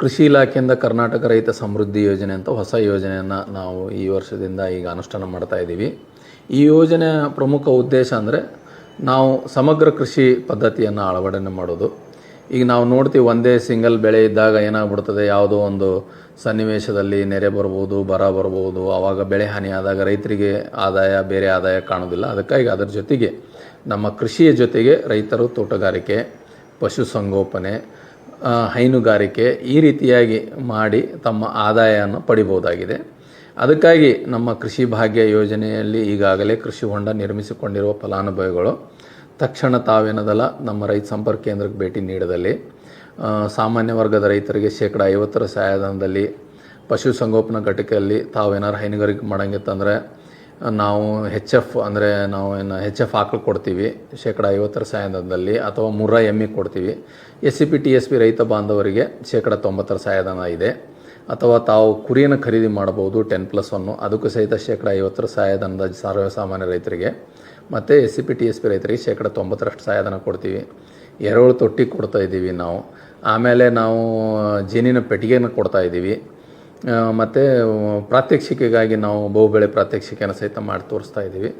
ಕೃಷಿ ಇಲಾಖೆಯಿಂದ ಕರ್ನಾಟಕ ರೈತ ಸಮೃದ್ಧಿ ಯೋಜನೆ ಅಂತ ಹೊಸ ಯೋಜನೆಯನ್ನು ನಾವು ಈ ವರ್ಷದಿಂದ ಈಗ ಅನುಷ್ಠಾನ ಮಾಡ್ತಾ ಇದ್ದೀವಿ. ಈ ಯೋಜನೆಯ ಪ್ರಮುಖ ಉದ್ದೇಶ ಅಂದರೆ ನಾವು ಸಮಗ್ರ ಕೃಷಿ ಪದ್ಧತಿಯನ್ನು ಅಳವಡನೆ ಮಾಡೋದು. ಈಗ ನಾವು ನೋಡ್ತೀವಿ ಒಂದೇ ಸಿಂಗಲ್ ಬೆಳೆ ಇದ್ದಾಗ ಏನಾಗ್ಬಿಡ್ತದೆ? ಯಾವುದೋ ಒಂದು ಸನ್ನಿವೇಶದಲ್ಲಿ ನೆರೆ ಬರ್ಬೋದು, ಬರ ಬರ್ಬೋದು. ಆವಾಗ ಬೆಳೆ ಹಾನಿ ಆದಾಗ ರೈತರಿಗೆ ಆದಾಯ, ಬೇರೆ ಆದಾಯ ಕಾಣೋದಿಲ್ಲ ಅದಕ್ಕಾಗಿ ಅದರ ಜೊತೆಗೆ ನಮ್ಮ ಕೃಷಿಯ ಜೊತೆಗೆ ರೈತರು ತೋಟಗಾರಿಕೆ, ಪಶುಸಂಗೋಪನೆ ಹೈನುಗಾರಿಕೆ ಈ ರೀತಿಯಾಗಿ ಮಾಡಿ ತಮ್ಮ ಆದಾಯವನ್ನು ಪಡಿಬೋದಾಗಿದೆ ಅದಕ್ಕಾಗಿ ನಮ್ಮ ಕೃಷಿ ಭಾಗ್ಯ ಯೋಜನೆಯಲ್ಲಿ ಈಗಾಗಲೇ ಕೃಷಿ ಹೊಂಡ ನಿರ್ಮಿಸಿಕೊಂಡಿರುವ ಫಲಾನುಭವಿಗಳು ತಕ್ಷಣ ತಾವೇನದಲ್ಲ ನಮ್ಮ ರೈತ ಸಂಪರ್ಕ ಕೇಂದ್ರಕ್ಕೆ ಭೇಟಿ ನೀಡದಲ್ಲಿ ಸಾಮಾನ್ಯ ವರ್ಗದ ರೈತರಿಗೆ ಶೇಕಡ ಐವತ್ತರ ಸಹಾಯಧನದಲ್ಲಿ ಪಶುಸಂಗೋಪನಾ ಘಟಕದಲ್ಲಿ ತಾವೇನಾರು ಹೈನುಗಾರಿಕೆ ಮಾಡಂಗಿತ್ತಂದರೆ ನಾವು ಹೆಚ್ ಎಫ್ ಅಂದರೆ ನಾವು ಏನು ಹೆಚ್ ಎಫ್ ಆಕಳು ಕೊಡ್ತೀವಿ, ಶೇಕಡ ಐವತ್ತರ ಸಹಾಯಧನದಲ್ಲಿ ಅಥವಾ ಮೂರ ಎಮ್ಮಿ ಕೊಡ್ತೀವಿ. S C P T S P ರೈತ ಬಾಂಧವರಿಗೆ ಶೇಕಡ ತೊಂಬತ್ತರ ಸಹಾಯಧನ ಇದೆ. ಅಥವಾ ತಾವು ಕುರಿಯನ್ನು ಖರೀದಿ ಮಾಡಬಹುದು ಟೆನ್ ಪ್ಲಸ್ ಒನ್ನು ಅದಕ್ಕೂ ಸಹಿತ ಶೇಕಡ ಐವತ್ತರ ಸಹಾಯಧನದ ಸರ್ವಸಾಮಾನ್ಯ ರೈತರಿಗೆ. ಮತ್ತು S C P T S P ರೈತರಿಗೆ ಶೇಕಡ ತೊಂಬತ್ತರಷ್ಟು ಸಹಾಯಧನ ಕೊಡ್ತೀವಿ. ಎರೆಹುಳು ತೊಟ್ಟಿ ಕೊಡ್ತಾ ಇದ್ದೀವಿ ನಾವು. ಆಮೇಲೆ ನಾವು ಜೇನಿನ ಪೆಟ್ಟಿಗೆನ ಕೊಡ್ತಾ ಇದ್ದೀವಿ. ಮತ್ತು ಪ್ರಾತ್ಯಕ್ಷಿಕೆಗಾಗಿ ನಾವು ಬಹುಬೆಳೆ ಪ್ರಾತ್ಯಕ್ಷಿಕೆಯನ್ನು ಸಹಿತ ಮಾಡಿ ತೋರಿಸ್ತಾ ಇದ್ದೀವಿ.